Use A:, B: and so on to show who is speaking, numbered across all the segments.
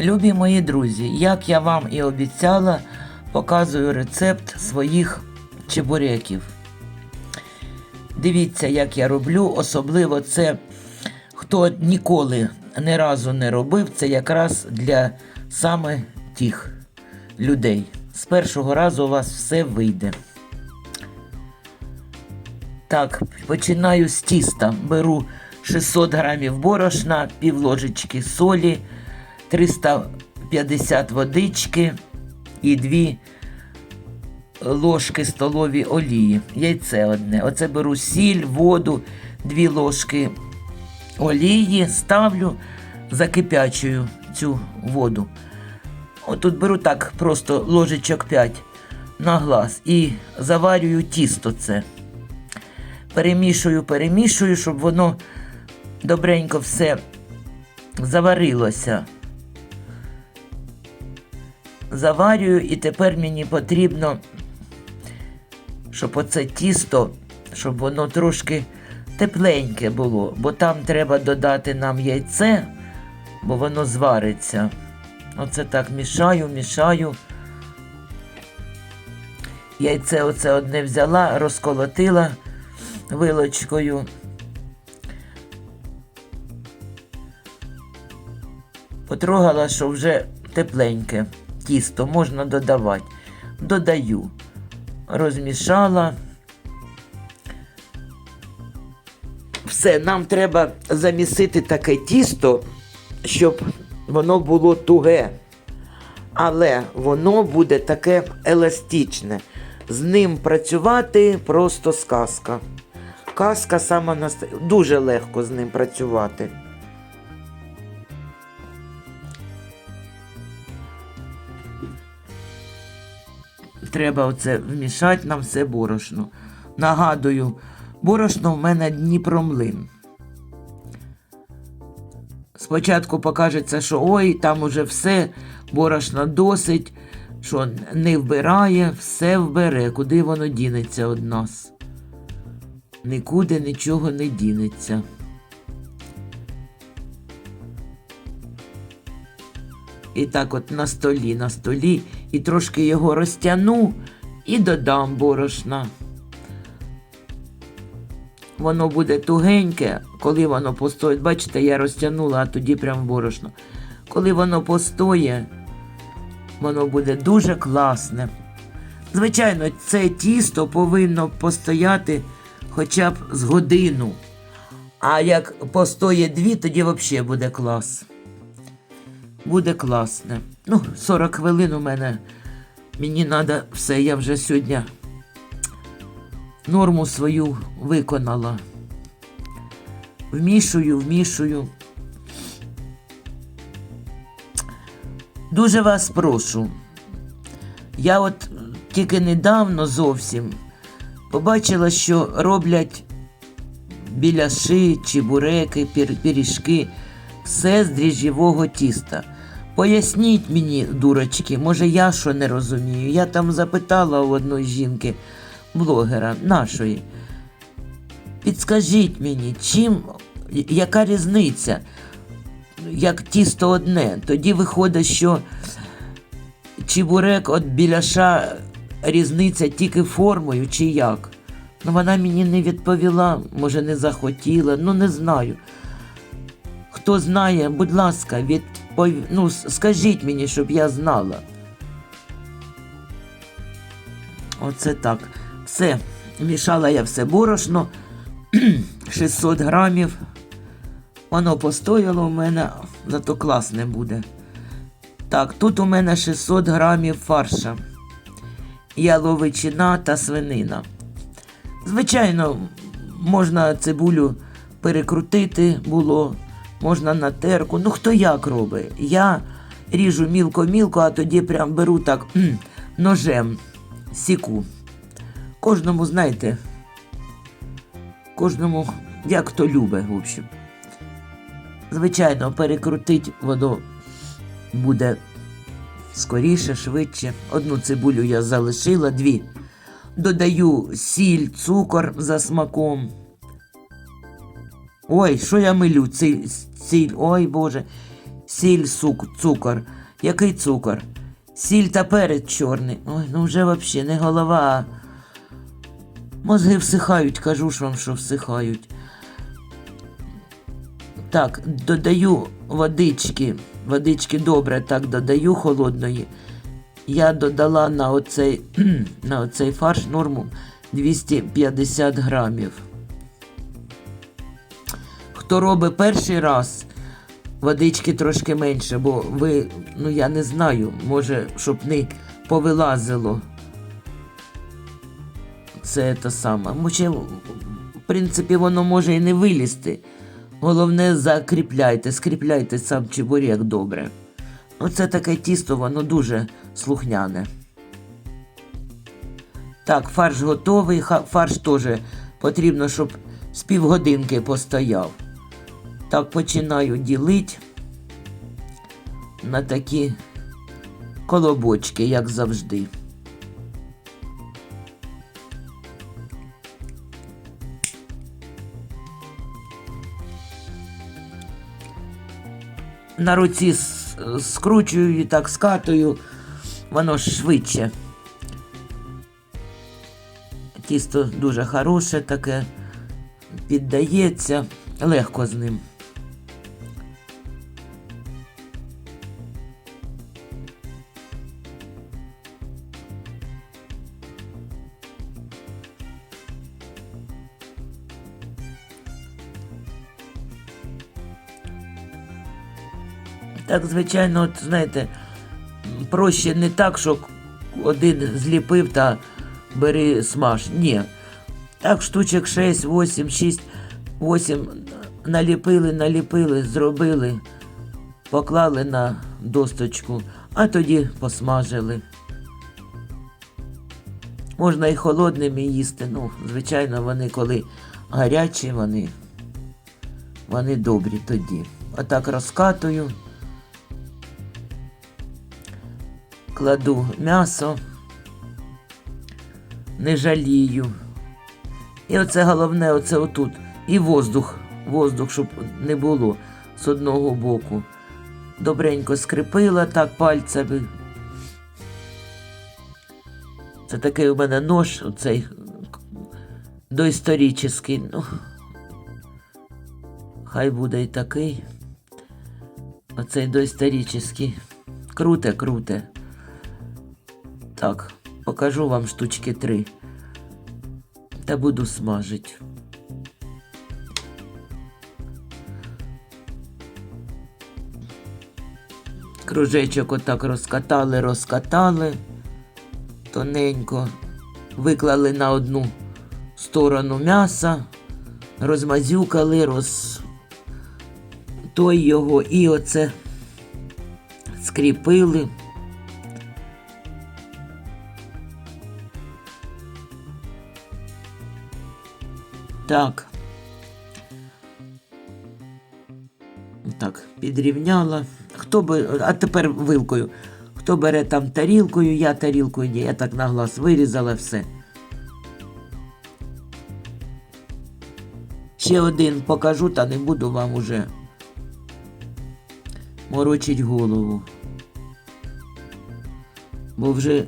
A: Любі мої друзі, як я вам і обіцяла, показую рецепт своїх чебуреків. Дивіться, як я роблю, особливо це, хто ніколи ні разу не робив, це якраз для саме тих людей. З першого разу у вас все вийде. Так, починаю з тіста. Беру 600 грамів борошна, пів ложечки солі, 350 водички і 2 ложки столові олії. Яйце одне. Оце беру сіль, воду, 2 ложки олії, ставлю, закипячую цю воду. Отут беру так просто ложечок 5 на глаз і заварюю тісто це перемішую, перемішую, щоб воно добренько все заварилося. Заварюю, і тепер мені потрібно, щоб оце тісто, щоб воно трошки тепленьке було, бо там треба додати нам яйце, бо воно звариться. Оце так мішаю, мішаю. Яйце оце одне взяла, розколотила вилочкою. Потрогала, що вже тепленьке тісто можна додавати. Додаю, розмішала. Все, нам треба замісити таке тісто, щоб воно було туге. Але воно буде таке еластичне. З ним працювати просто сказка. Казка сама наста... дуже легко з ним працювати. Треба оце вмішати нам все борошно. Нагадую, борошно в мене Дніпромлин. Спочатку покажеться, що ой, там уже все, борошна досить, що не вбирає, все вбере, куди воно дінеться від нас. Нікуди нічого не дінеться. І так от на столі, на столі, і трошки його розтягну і додам борошна. Воно буде тугеньке, коли воно постоїть. Бачите, я розтягнула, а тоді прям борошно. Коли воно постоє, воно буде дуже класне. Звичайно, це тісто повинно постояти хоча б з годину. А як постоє дві, тоді взагалі буде клас. Буде класне. Ну, 40 хвилин у мене. Мені треба все, я вже сьогодні норму свою виконала. Вмішую, вмішую. Дуже вас прошу. Я от тільки недавно зовсім побачила, що роблять біляши, чебуреки, пір- пиріжки, все з дріжджєвого тіста. Поясніть мені, дурочки, може я що не розумію. Я там запитала у одної жінки, блогера нашої. Підскажіть мені, чим, яка різниця? Як тісто одне, тоді виходить, що чебурек від біляша різниця тільки формою чи як. Ну, вона мені не відповіла, може, не захотіла, ну не знаю. Хто знає, будь ласка, відпов... ну, скажіть мені, щоб я знала. Оце так. Все. Мішала я все борошно. 600 грамів. Воно постояло у мене, зато класне буде. Так, тут у мене 600 грамів фарша. Яловичина та свинина. Звичайно, можна цибулю перекрутити було, можна на терку. Ну хто як робить? Я ріжу мілко-мілко, а тоді прям беру так ножем сіку. Кожному, знаєте, кожному як хто любить, в общем. Звичайно, перекрутить воно буде скоріше, швидше. Одну цибулю я залишила, дві. Додаю сіль, цукор за смаком. Ой, що я милю? Ціль, ціль, ой Боже. Сіль, сук, цукор. Який цукор? Сіль та перець чорний. Ой, ну вже взагалі не голова. Мозги всихають, кажу ж вам, що всихають. Так, додаю водички. Водички добре так додаю холодної. Я додала на оцей, на оцей фарш норму 250 грамів. Хто робить перший раз, водички трошки менше, бо ви, ну я не знаю, може, щоб не повилазило. Це те саме. Може, в принципі, воно може і не вилізти. Головне, закріпляйте, скріпляйте сам чебурек добре. Оце таке тісто, воно дуже слухняне. Так, фарш готовий. Фарш теж потрібно, щоб з півгодинки постояв. Так, починаю ділити на такі колобочки, як завжди. на руці скручую і так скатую, воно швидше. Тісто дуже хороше таке, піддається, легко з ним. Так, звичайно, от, знаєте, проще не так, що один зліпив та бери смаж. Ні. Так, штучок 6, 8, 6, 8 наліпили, наліпили, зробили, поклали на досточку, а тоді посмажили. Можна і холодними їсти. Ну, звичайно, вони коли гарячі, вони, вони добрі тоді. Отак розкатую. Кладу м'ясо, не жалію. І оце головне, оце отут. І воздух, воздух, щоб не було з одного боку. Добренько скрипила так пальцями. Це такий у мене нож, оцей доісторичний. Ну, хай буде і такий. Оцей доісторичний. Круте, круте. Так, покажу вам штучки три. Та буду смажить. Кружечок отак розкатали, розкатали тоненько, виклали на одну сторону м'яса, розмазюкали, роз... той його і оце скріпили. Так. Так, підрівняла. Хто би, а тепер вилкою. Хто бере там тарілкою, я тарілкою, ні, я так на глаз вирізала все. Ще один покажу, та не буду вам уже морочить голову. Бо вже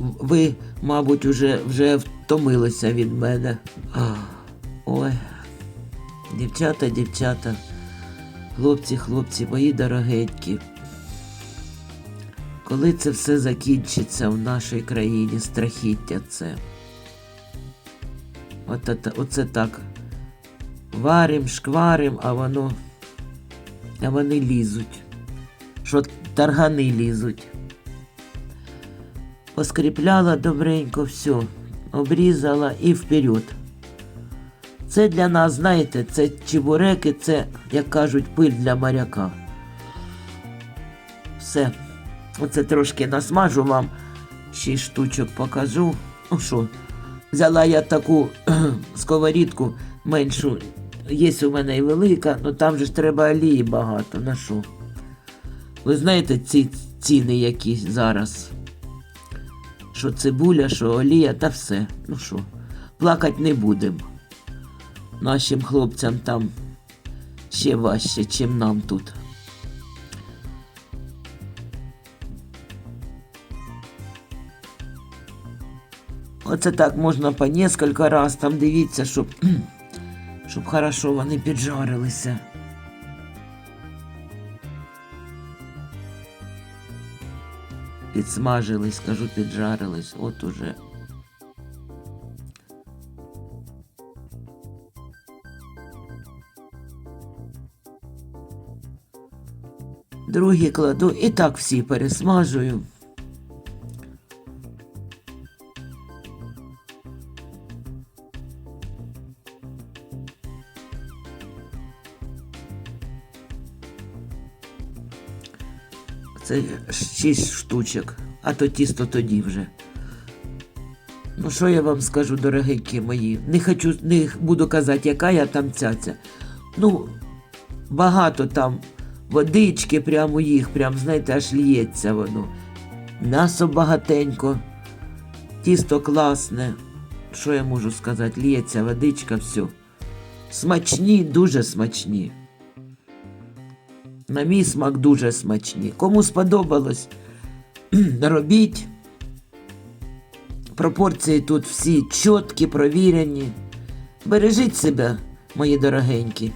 A: ви, мабуть, уже, вже втомилися від мене. Ах. Ой, дівчата, дівчата, хлопці, хлопці, мої дорогенькі. Коли це все закінчиться в нашій країні, страхіття це. От, от, оце так. Варим, шкварим, а воно. А вони лізуть. Що таргани лізуть. Поскріпляла добренько все, обрізала і вперед. Це для нас, знаєте, це чебуреки, це, як кажуть, пиль для моряка. Все. Оце трошки насмажу вам, шість штучок покажу. Ну що, взяла я таку сковорідку меншу. Є у мене і велика, але там же ж треба олії багато. На що? Ви знаєте ці ціни, які зараз? Що цибуля, що олія, та все. Ну що, плакать не будемо Нашим хлопцям там ще важче, ніж нам тут. Оце так можна по несколько раз там дивіться, щоб щоб хорошо вони піджарилися. Підсмажились, скажу, піджарились. От уже. Другі кладу і так всі пересмажую. Це шість штучок, а то тісто тоді вже. Ну, що я вам скажу, дорогенькі мої? Не хочу, не буду казати, яка я там цяця. Ну, багато там водички, прямо їх, прям, знаєте, аж лється воно. М'ясо багатенько, тісто класне. Що я можу сказати? Лється водичка, все. Смачні, дуже смачні. На мій смак дуже смачні. Кому сподобалось, робіть. Пропорції тут всі чіткі, провірені. Бережіть себе, мої дорогенькі.